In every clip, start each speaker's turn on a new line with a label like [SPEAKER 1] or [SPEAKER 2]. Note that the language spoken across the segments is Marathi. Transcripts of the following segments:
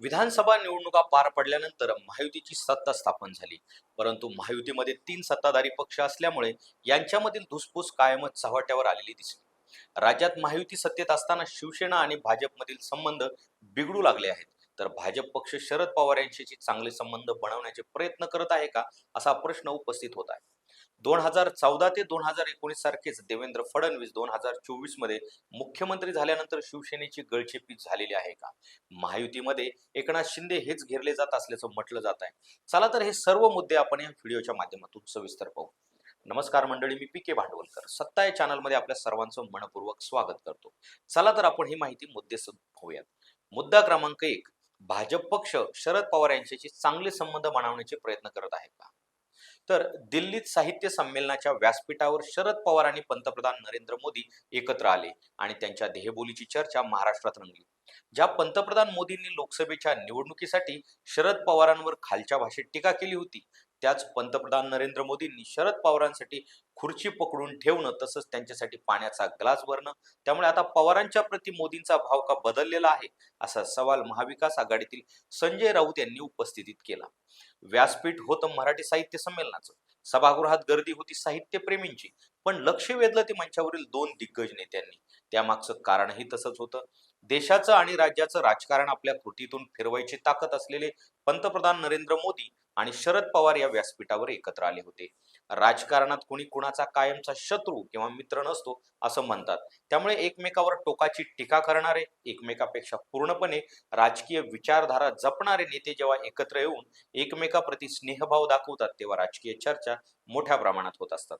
[SPEAKER 1] विधानसभा निवडणुका पार पडल्यानंतर महायुतीची सत्ता स्थापन झाली. परंतु महायुतीमध्ये तीन सत्ताधारी पक्ष असल्यामुळे यांच्यामधील धुसफूस कायमच चव्हाट्यावर आलेली दिसली. राज्यात महायुती सत्तेत असताना शिवसेना आणि भाजपमधील संबंध बिघडू लागले आहेत. तर भाजप पक्ष शरद पवार यांच्याशी चांगले संबंध बनवण्याचे प्रयत्न करत आहे का असा प्रश्न उपस्थित होत आहे. दोन हजार चौदा ते दोन हजार एकोणीस सारखेच देवेंद्र फडणवीस दोन हजार चोवीसमध्ये मुख्यमंत्री झाल्यानंतर शिवसेनेची गळचेपी झालेली आहे का? महायुतीमध्ये एकनाथ शिंदे हेच घेरले जात असल्याचं म्हटलं जात आहे. चला तर हे सर्व मुद्दे आपण या व्हिडिओच्या माध्यमातून सविस्तर पाहू. नमस्कार मंडळी मी पी के भांडवलकर. सत्ता या चॅनलमध्ये आपल्या सर्वांचं मनपूर्वक स्वागत करतो. चला तर आपण ही माहिती मुद्दे पाहूयात मुद्दा क्रमांक एक भाजप पक्ष शरद पवार यांच्याशी चांगले संबंध बनवण्याचे प्रयत्न करत आहे का? तर दिल्लीत साहित्य संमेलनाच्या व्यासपीठावर शरद पवार आणि पंतप्रधान नरेंद्र मोदी एकत्र आले आणि त्यांच्या देहबोलीची चर्चा महाराष्ट्रात रंगली. ज्या पंतप्रधान मोदींनी लोकसभेच्या निवडणुकीसाठी शरद पवारांवर खालच्या भाषेत टीका केली होती त्याच पंतप्रधान नरेंद्र मोदींनी शरद पवारांसाठी खुर्ची पकडून ठेवणं तसंच त्यांच्यासाठी पाण्याचा ग्लास भरणं. त्यामुळे आता पवारांच्या प्रती मोदींचा भाव का बदललेला आहे असा सवाल महाविकास आघाडीतील संजय राऊत यांनी उपस्थितीत केला. व्यासपीठ होतं मराठी साहित्य संमेलनाचं. सभागृहात गर्दी होती साहित्यप्रेमींची. पण लक्ष वेधलं ते मंचावरील दोन दिग्गज नेत्यांनी. त्यामागचं कारणही तसंच होतं. देशाचं आणि राज्याचं राजकारण आपल्या कृतीतून फिरवायची ताकद असलेले पंतप्रधान नरेंद्र मोदी आणि शरद पवार या व्यासपीठावर एकत्र आले होते. राजकारणात कोणी कुणाचा कायमचा शत्रू किंवा मित्र नसतो असं म्हणतात. त्यामुळे एकमेकावर टोकाची टीका करणारे एकमेकापेक्षा पूर्णपणे राजकीय विचारधारा जपणारे नेते जेव्हा एकत्र येऊन एकमेकाप्रती स्नेहभाव दाखवतात तेव्हा राजकीय चर्चा मोठ्या प्रमाणात होत असतात.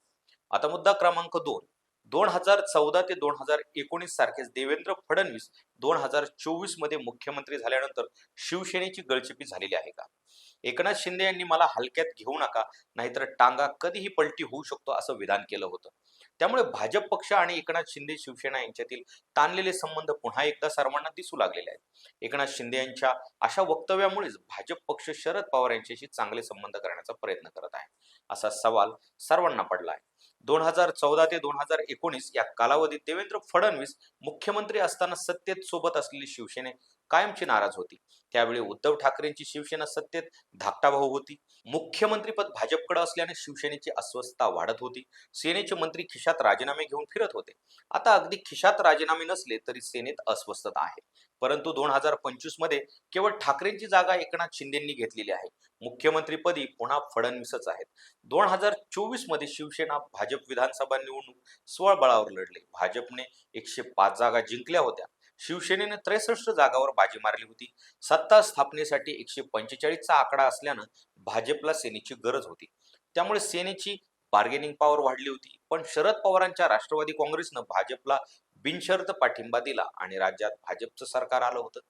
[SPEAKER 1] आता मुद्दा क्रमांक दोन. दोन हजार चौदा ते दोन हजार एकोणीस सारखेच देवेंद्र फडणवीस दोन हजार चोवीसमध्ये मुख्यमंत्री झाल्यानंतर शिवसेनेची गळचेपी झालेली आहे का? एकनाथ शिंदे यांनी मला हलक्यात घेऊ नका नाहीतर टांगा कधीही पलटी होऊ शकतो असं विधान केलं होतं. त्यामुळे भाजप पक्ष आणि एकनाथ शिंदे शिवसेना यांच्यातील ताणलेले संबंध पुन्हा एकदा सर्वांना दिसू लागलेले आहेत. एकनाथ शिंदे यांच्या अशा वक्तव्यामुळेच भाजप पक्ष शरद पवार यांच्याशी चांगले संबंध करण्याचा प्रयत्न करत आहे. असा सवाल सर्वांना पडला आहे. दोन हजार चौदा ते दोन हजार एकोणीस या कालावधीत देवेंद्र फडणवीस मुख्यमंत्री असताना सत्तेत सोबत असलेली शिवसेने कायमची नाराज होती. त्यावेळी उद्धव ठाकरेंची शिवसेना सत्तेत धाकटा भाऊ होती. मुख्यमंत्रीपद भाजपकडे असल्याने शिवसेनेची अस्वस्थता वाढत होती. सेनेचे मंत्री खिशात राजीनामे घेऊन फिरत होते. आता अगदी खिशात राजीनामे नसले तरी सेनेत अस्वस्थता आहे. परंतु दोन हजार पंचवीसमध्ये केवळ ठाकरेंची जागा एकनाथ शिंदेंनी घेतलेली आहे. मुख्यमंत्रीपदी पुन्हा फडणवीसच आहेत. दोन हजार चोवीसमध्ये शिवसेना भाजप विधानसभा निवडणूक स्वबळावर लढले. भाजपने एकशे पाच जागा जिंकल्या होत्या. शिवसेनेने त्रेसष्ट जागावर बाजी मारली होती. सत्ता स्थापनेसाठी एकशे पंचेचाळीसचा आकडा असल्यानं भाजपला सेनेची गरज होती. त्यामुळे सेनेची बार्गेनिंग पॉवर वाढली होती. पण शरद पवारांच्या राष्ट्रवादी काँग्रेसनं भाजपला बिनशर्त पाठिंबा दिला आणि राज्यात भाजपचं सरकार आलं होतं.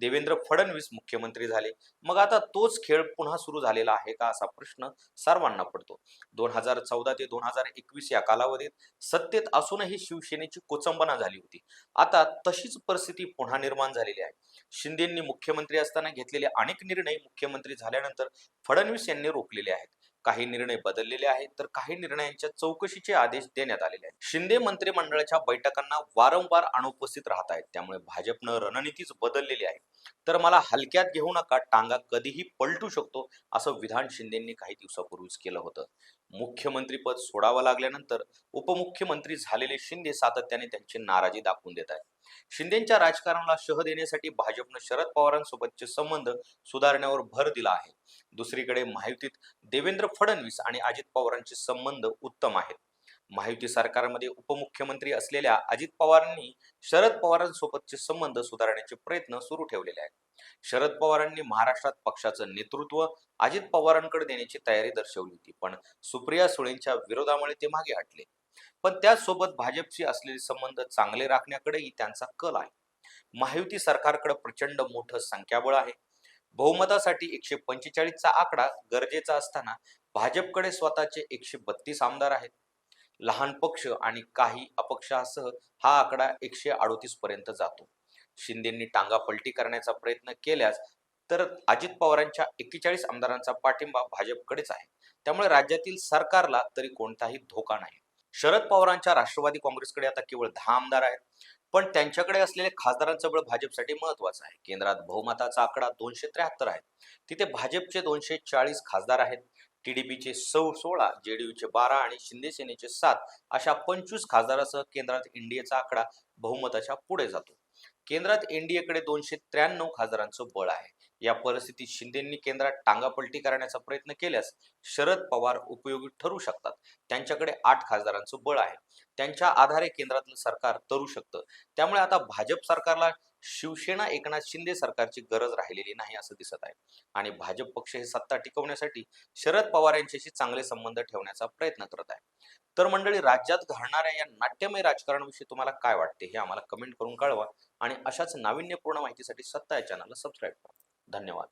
[SPEAKER 1] देवेंद्र फडणवीस मुख्यमंत्री झाले. मग आता तोच खेळ पुन्हा सुरू झालेला आहे का असा प्रश्न सर्वांना पडतो. दोन हजार चौदा ते दोन हजार एकवीस या कालावधीत सत्तेत असूनही शिवसेनेची कोचंबना झाली होती. आता तशीच परिस्थिती पुन्हा निर्माण झालेली आहे. शिंदेंनी मुख्यमंत्री असताना घेतलेले अनेक निर्णय मुख्यमंत्री झाल्यानंतर फडणवीस यांनी रोखलेले आहेत. काही निर्णय बदललेले आहेत तर काही निर्णयांच्या चौकशीचे आदेश देण्यात आलेले आहेत. शिंदे मंत्रिमंडळाच्या बैठकांना वारंवार अनुपस्थित राहत आहेत त्यामुळे भाजपनं रणनीतीच बदललेली आहे. तर मला हलक्यात घेऊ नका टांगा कधीही पलटू शकतो असं विधान शिंदेंनी काही दिवसापूर्वीच केलं होतं. मुख्यमंत्रीपद सोडावं लागल्यानंतर उपमुख्यमंत्री झालेले शिंदे सातत्याने त्यांची नाराजी दाखवून देत आहेत. शिंदेच्या राजकारणाला शह देण्यासाठी भाजपनं शरद पवारांसोबतचे संबंध सुधारण्यावर भर दिला आहे. दुसरीकडे महायुतीत देवेंद्र फडणवीस आणि अजित पवारांचे संबंध उत्तम आहेत. महायुती सरकारमध्ये उपमुख्यमंत्री असलेल्या अजित पवारांनी शरद पवारांसोबतचे संबंध सुधारण्याचे प्रयत्न सुरू ठेवलेले आहेत. शरद पवारांनी महाराष्ट्रात पक्षाचं नेतृत्व अजित पवारांकडे देण्याची तयारी दर्शवली होती पण सुप्रिया सुळेंच्या विरोधामुळे ते मागे हटले. पण त्याचसोबत भाजपशी असलेले संबंध चांगले राखण्याकडेही त्यांचा कल आहे. महायुती सरकारकडे प्रचंड मोठं संख्याबळ आहे. बहुमतासाठी एकशे पंचेचाळीसचा आकडा गरजेचा असताना भाजपकडे स्वतःचे एकशे बत्तीस आमदार आहेत. लहान पक्ष आणि काही अपक्षासह हा आकडा एकशे अडोतीस पर्यंत जातो. शिंदेंनी टांगा पलटी करण्याचा प्रयत्न केल्यास तर अजित पवारांच्या एक्केचाळीस आमदारांचा पाठिंबा भाजपकडेच आहे. त्यामुळे राज्यातील सरकारला तरी कोणताही धोका नाही. शरद पवारांच्या राष्ट्रवादी काँग्रेसकडे आता केवळ दहा आमदार आहेत. पण त्यांच्याकडे असलेले खासदारांचं बळ भाजपसाठी महत्वाचं आहे. केंद्रात बहुमताचा आकडा दोनशे त्र्याहत्तर आहे. तिथे भाजपचे दोनशे चाळीस खासदार आहेत. टीडीपीचे सौ सोळा जेडीयूचे बारा आणि शिंदे सेनेचे सात अशा पंचवीस खासदारासह केंद्रात एनडीएचा आकडा बहुमताच्या पुढे जातो. केंद्रात एनडीएकडे दोनशे त्र्याण्णव खासदारांचं बळ आहे. या परिस्थितीत शिंदेंनी केंद्रात टांगापलटी करण्याचा प्रयत्न केल्यास शरद पवार उपयोगी ठरू शकतात. त्यांच्याकडे आठ खासदारांचं बळ आहे. त्यांच्या आधारे केंद्रातलं सरकार तरू शकतं. त्यामुळे आता भाजप सरकारला शिवसेना एकनाथ शिंदे सरकारची गरज राहिलेली नाही असं दिसत आहे. आणि भाजप पक्ष हे सत्ता टिकवण्यासाठी शरद पवार यांच्याशी चांगले संबंध ठेवण्याचा प्रयत्न करत आहे. तर मंडळी राज्यात घडणाऱ्या या नाट्यमय राजकारणाविषयी तुम्हाला काय वाटते हे आम्हाला कमेंट करून कळवा आणि अशाच नाविन्यपूर्ण माहितीसाठी सत्ता या चॅनलला सबस्क्राईब करा. धन्यवाद.